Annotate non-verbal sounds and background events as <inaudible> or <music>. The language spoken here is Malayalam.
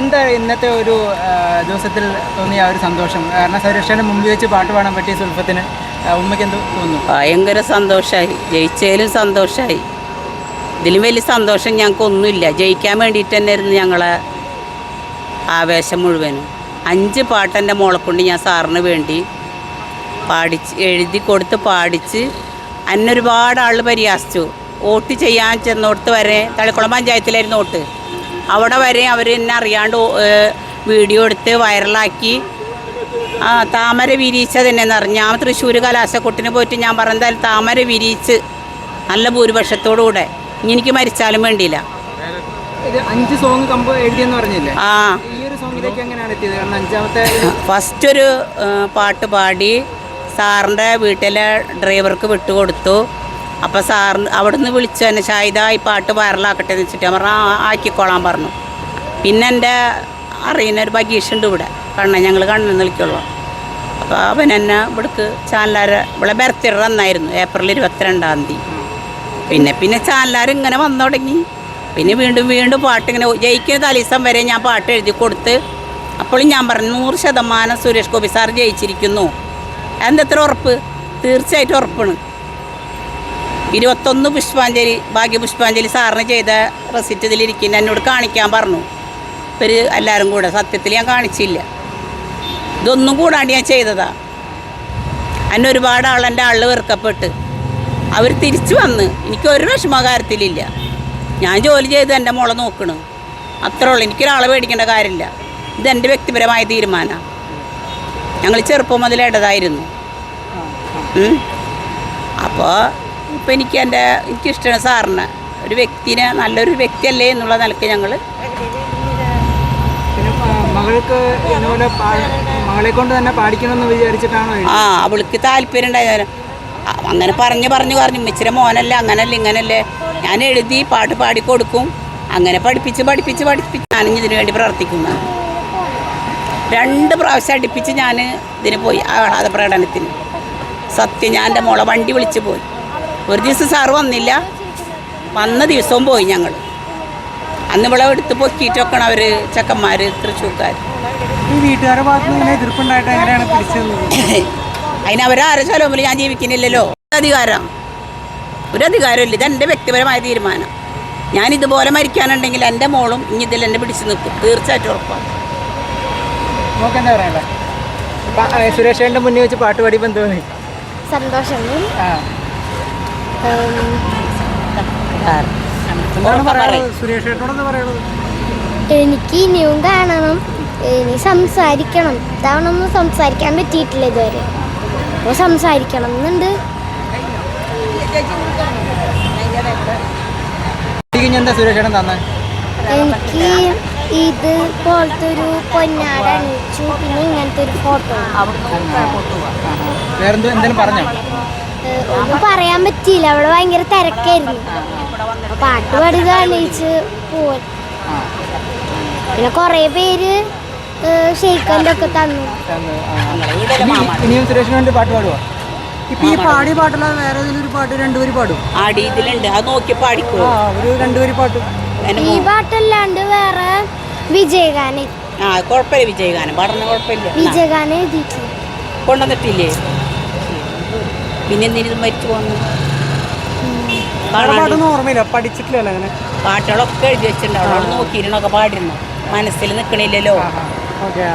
എന്താ ഇന്നത്തെ ഒരു ദിവസത്തിൽ തോന്നിയ ഒരു സന്തോഷം? കാരണം സുരക്ഷയുടെ മുമ്പിൽ വെച്ച് പാട്ട് പാടാൻ പറ്റിയ സുൽഫത്തിന് ഉമ്മയ്ക്ക് എന്ത് തോന്നുന്നു? ഭയങ്കര സന്തോഷമായി ജയിച്ചതിലും സന്തോഷമായി ഇതിലും വലിയ സന്തോഷം ഞങ്ങൾക്കൊന്നുമില്ല. ജയിക്കാൻ വേണ്ടിയിട്ട് തന്നെയായിരുന്നു ഞങ്ങളെ ആവേശം മുഴുവനും. അഞ്ച് പാട്ട് എന്റെ മോളെ കൊണ്ട് ഞാൻ സാറിന് വേണ്ടി പാടിച്ച് എഴുതി കൊടുത്ത് പാടിച്ച് അന്നൊരുപാട് ആൾ പരിഹാസിച്ചു. വോട്ട് ചെയ്യാൻ ചെന്നോടത്ത് വരെ തളിക്കുളം പഞ്ചായത്തിലായിരുന്നു വോട്ട്. അവിടെ വരെ അവർ എന്നെ അറിയാണ്ട് വീഡിയോ എടുത്ത് വൈറലാക്കി. ആ താമര വിരിയിച്ച തന്നെയെന്ന് പറഞ്ഞു. ഞാൻ തൃശ്ശൂർ കലാശക്കൊട്ടിന് പോയിട്ട് ഞാൻ പറഞ്ഞാൽ താമര വിരിയിച്ച് നല്ല ഭൂരിപക്ഷത്തോടുകൂടെ ഇനി എനിക്ക് മരിച്ചാലും വേണ്ടിയില്ല. അഞ്ച് സോങ് കമ്പ് എഴുതിയെന്ന് പറഞ്ഞില്ലേ? ആ. ഫസ്റ്റ് ഒരു <laughs> പാട്ട് പാടി സാറിന്റെ വീട്ടിലെ ഡ്രൈവർക്ക് വിട്ടുകൊടുത്തു. അപ്പോൾ സാറിന് അവിടെ നിന്ന് വിളിച്ചു തന്നെ ഷായിദ ഈ പാട്ട് വൈറലാക്കട്ടെ എന്ന് വെച്ചിട്ട് ഞാൻ പറഞ്ഞു ആ ആക്കിക്കോളാൻ പറഞ്ഞു. പിന്നെ എന്റെ അറിയുന്ന ഒരു ബഗീഷുണ്ട് ഇവിടെ. കണ്ണ ഞങ്ങൾ കണ്ണെന്ന് വിളിക്കുള്ളൂ. അപ്പോൾ അവൻ എന്നെ ഇവിടേക്ക് ചാനലാരെ ഇവിടെ ബർത്ത്ഡേ അന്നായിരുന്നു ഏപ്രിൽ ഇരുപത്തിരണ്ടാം തീയതി. പിന്നെ പിന്നെ ചാനലാർ ഇങ്ങനെ വന്നു തുടങ്ങി. പിന്നെ വീണ്ടും വീണ്ടും പാട്ട് ഇങ്ങനെ ജയിക്കുന്ന തലീസം വരെ ഞാൻ പാട്ട് എഴുതി കൊടുത്ത് അപ്പോഴും ഞാൻ പറഞ്ഞു നൂറ് ശതമാനം സുരേഷ് ഗോപി സാർ ജയിച്ചിരിക്കുന്നു. എന്തെത്ര ഉറപ്പ്? തീർച്ചയായിട്ടും ഉറപ്പാണ്. ഇരുപത്തൊന്ന് പുഷ്പാഞ്ജലി ഭാഗ്യ പുഷ്പാഞ്ജലി സാറിന് ചെയ്ത റെസിറ്റ് ഇതിലിരിക്കുന്ന. എന്നോട് കാണിക്കാൻ പറഞ്ഞു. ഇവർ എല്ലാവരും കൂടെ സത്യത്തിൽ ഞാൻ കാണിച്ചില്ല. ഇതൊന്നും കൂടാണ്ട് ഞാൻ ചെയ്തതാ. അന്നെ ഒരുപാട് ആൾ എന്റെ ആളിൽ വെറുക്കപ്പെട്ട് അവർ തിരിച്ചു വന്ന് എനിക്ക് ഒരു വിഷമ കാര്യത്തിലില്ല. ഞാൻ ജോലി ചെയ്ത് എന്റെ മോളെ നോക്കണു. അത്രേ ഉള്ളൂ. എനിക്കൊരാളെ പേടിക്കേണ്ട കാര്യമില്ല. ഇതെന്റെ വ്യക്തിപരമായ തീരുമാനമാണ് ഞങ്ങൾ ചെറുപ്പം മുതൽ അപ്പോൾ ഇപ്പം എനിക്ക് എന്റെ എനിക്കിഷ്ടമാണ് സാറിന്. ഒരു വ്യക്തിനെ നല്ലൊരു വ്യക്തിയല്ലേ എന്നുള്ള നിലയ്ക്ക് ഞങ്ങൾ മകൾക്ക് ഇതുപോലെ പാ- മകളെ കൊണ്ട് തന്നെ പാടിക്കണമെന്ന് വിചാരിച്ചിട്ടാണോ ആ അവൾക്ക് താല്പര്യം ഉണ്ടായിരുന്നു അങ്ങനെ പറഞ്ഞു പറഞ്ഞു പറഞ്ഞു ഇച്ചിരി മോനല്ലേ അങ്ങനല്ലേ ഇങ്ങനല്ലേ. ഞാൻ എഴുതി പാട്ട് പാടി കൊടുക്കും. അങ്ങനെ പഠിപ്പിച്ച് പഠിപ്പിച്ച് പഠിപ്പിച്ച് ഞാനും ഇതിനു വേണ്ടി പ്രവർത്തിക്കുന്നു. രണ്ട് പ്രാവശ്യം അടുപ്പിച്ച് ഞാൻ ഇതിന് പോയി ആഹ്ലാദ പ്രകടനത്തിന് സത്യം ഞാൻ എന്റെ മോളെ വണ്ടി വിളിച്ച് പോയി. ഒരു ദിവസം സാറ് വന്നില്ല. വന്ന ദിവസവും പോയി ഞങ്ങൾ അന്ന് ഇവിടെ എടുത്ത് പൊക്കിയിട്ടൊക്കെ അവർ ചെക്കന്മാർ തൃശ്ശൂർക്കാർ അതിനവരാരെ ചെലവിൽ ഞാൻ ജീവിക്കുന്നില്ലല്ലോ. അധികാരം. ഒരു അധികാരമില്ല ഇത് എന്റെ വ്യക്തിപരമായ തീരുമാനം. ഞാൻ ഇതുപോലെ മരിക്കാനുണ്ടെങ്കിൽ എന്റെ മോളും ഇനി ഇതിൽ എന്നെ പിടിച്ചു നിൽക്കും. തീർച്ചയായിട്ടും ഉറപ്പാണ്. സുരേഷേന്റെ മുന്നിൽ വെച്ച് പാട്ട് പാടി ബന്ധുവാണ് തോന്നി? സന്തോഷം. എനിക്ക് ഇനിയും കാണണം. ഇനി സംസാരിക്കണം. ഇത്തവണ ഒന്നും സംസാരിക്കാൻ പറ്റിയിട്ടില്ല ഇതുവരെ. അപ്പോൾ സംസാരിക്കണം എന്നുണ്ട്. എനിക്ക് ഇത് പോലത്തെ ഒരു പൊന്നാട അണിയിച്ചു. പിന്നെ ഇങ്ങനത്തെ ഒരു ഫോട്ടോ. വേറെന്തോ എന്തെങ്കിലും പറഞ്ഞോ? ഒന്നും പറയാൻ പറ്റിയില്ല. അവിടെ ഭയങ്കര തിരക്കായിരുന്നു. പാട്ട് പാടുക അണിയിച്ച് പോവാൻ പിന്നെ കുറേ പേര് ഷെയ്ക്കന്റെ ഒക്കെ തന്നു. തന്നു. ആ. ഇനി- ഇനിയും സുരേഷിന് വേണ്ടി പാട്ട് പാടുവോ? ഇപ്പൊ ഈ പാടിയ പാട്ടുള്ള വേറെ ഏതെങ്കിലും ഒരു പാട്ട് രണ്ടുപേര് പാടും? ആടി ഇതിലുണ്ട്. അത് നോക്കി പാടിക്കോ? ആ ഒരു രണ്ടുപേര് പാട്ടും. എന്റെ ഈ പാട്ടല്ലാണ്ട് വേറെ വിജയഗാനം. ആ കുഴപ്പമില്ല വിജയഗാനം. പഠനം കുഴപ്പമില്ല. എന്നാ, വിജയഗാനം എഴുതിയിട്ടില്ല കൊണ്ടുവന്നിട്ടില്ലേ? പിന്നെ എന്തിനും മരിച്ചു പോന്നു പാട്ടൊന്നും ഓർമ്മയില്ല. പഠിച്ചിട്ടില്ലല്ലോ അങ്ങനെ. പാട്ടുകളൊക്കെ എഴുതി വെച്ചിട്ടുണ്ട്. അവിടെ നോക്കിയിരുന്നൊക്കെ പാടിരുന്നു മനസ്സിൽ നിൽക്കണില്ലല്ലോ ഓക്കെ